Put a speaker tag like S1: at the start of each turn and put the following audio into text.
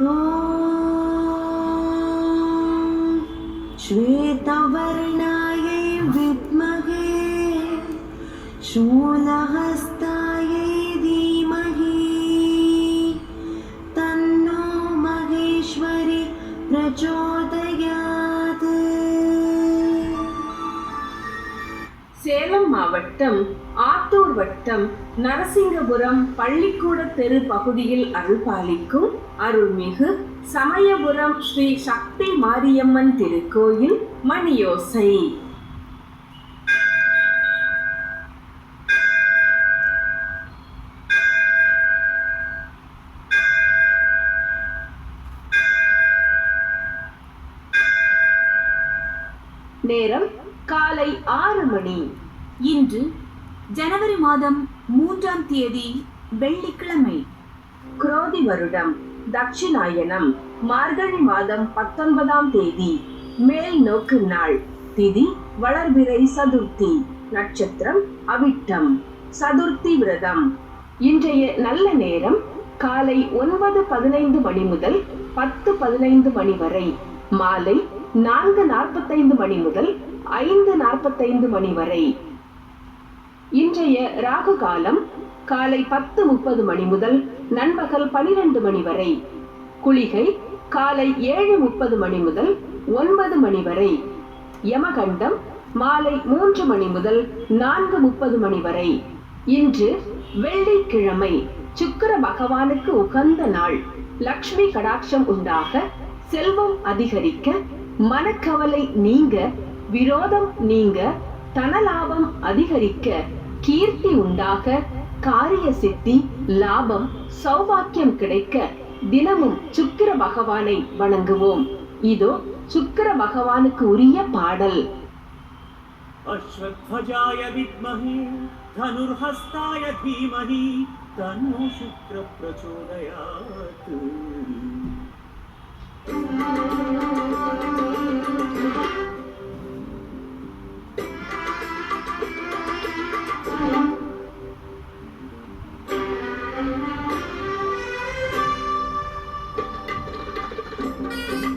S1: ॐ श्वेतवर्णायै विद्महे शूलहस्तायै धीमहि तन्नो महेश्वरि प्रचोदयात्
S2: சேலம் மாவட்டம் ஆத்தூர் வட்டம் நரசிங்கபுரம் பள்ளிக்கூட தெரு பகுதியில் அருள்பாலிக்கும் அருள்மிகு சமயபுரம் ஸ்ரீ சக்தி மாரியம்மன் திருக்கோயில் மணியோசை. நேரம் காலை ஆறு மணி.
S3: இன்று ஜனவரி மாதம் மூன்றாம் தேதி வெள்ளிக்கிழமை
S2: குரோதி வருடம் தட்சிணாயனம் மார்கழி மாதம் பத்தொன்பதாம் தேதி மேல் நோக்கு நாள் திதி வளர்பிறை சதுர்த்தி நட்சத்திரம் அவிட்டம் சதுர்த்தி விரதம். இன்றைய நல்ல நேரம் காலை ஒன்பது பதினைந்து மணி முதல் பத்து பதினைந்து மணி வரை மாலை நான்கு நாற்பத்தைந்து மணி முதல் ஐந்து நாற்பத்தைந்து மணி வரை. இன்றைய ராகு காலம் காலை பத்து முப்பது மணி முதல் நண்பகல் பனிரெண்டு மணி வரை. குளிகை காலை ஏழு முப்பது மணி முதல் ஒன்பது மணி வரை. யமகண்டம் மாலை மூன்று மணி முதல் நான்கு முப்பது மணி வரை. இன்று வெள்ளிக்கிழமை சுக்கிர பகவானுக்கு உகந்த நாள். லக்ஷ்மி கடாட்சம் உண்டாக செல்வம் அதிகரிக்க மனக்கவலை நீங்க விரோதம் நீங்க தனலாபம் அதிகரிக்க கீர்த்தி உண்டாக காரிய சித்தி லாபம் சௌபாக்கியம் கிடைக்க தினமும் சுக்கிர பகவானை வணங்குவோம் இதோ சுக்கிர பகவானுக்கு உரிய பாடல்
S4: अश्वत्थजाय विद्महे धनुर्हस्ताय धीमहि तन्नो शुक्र Thank you.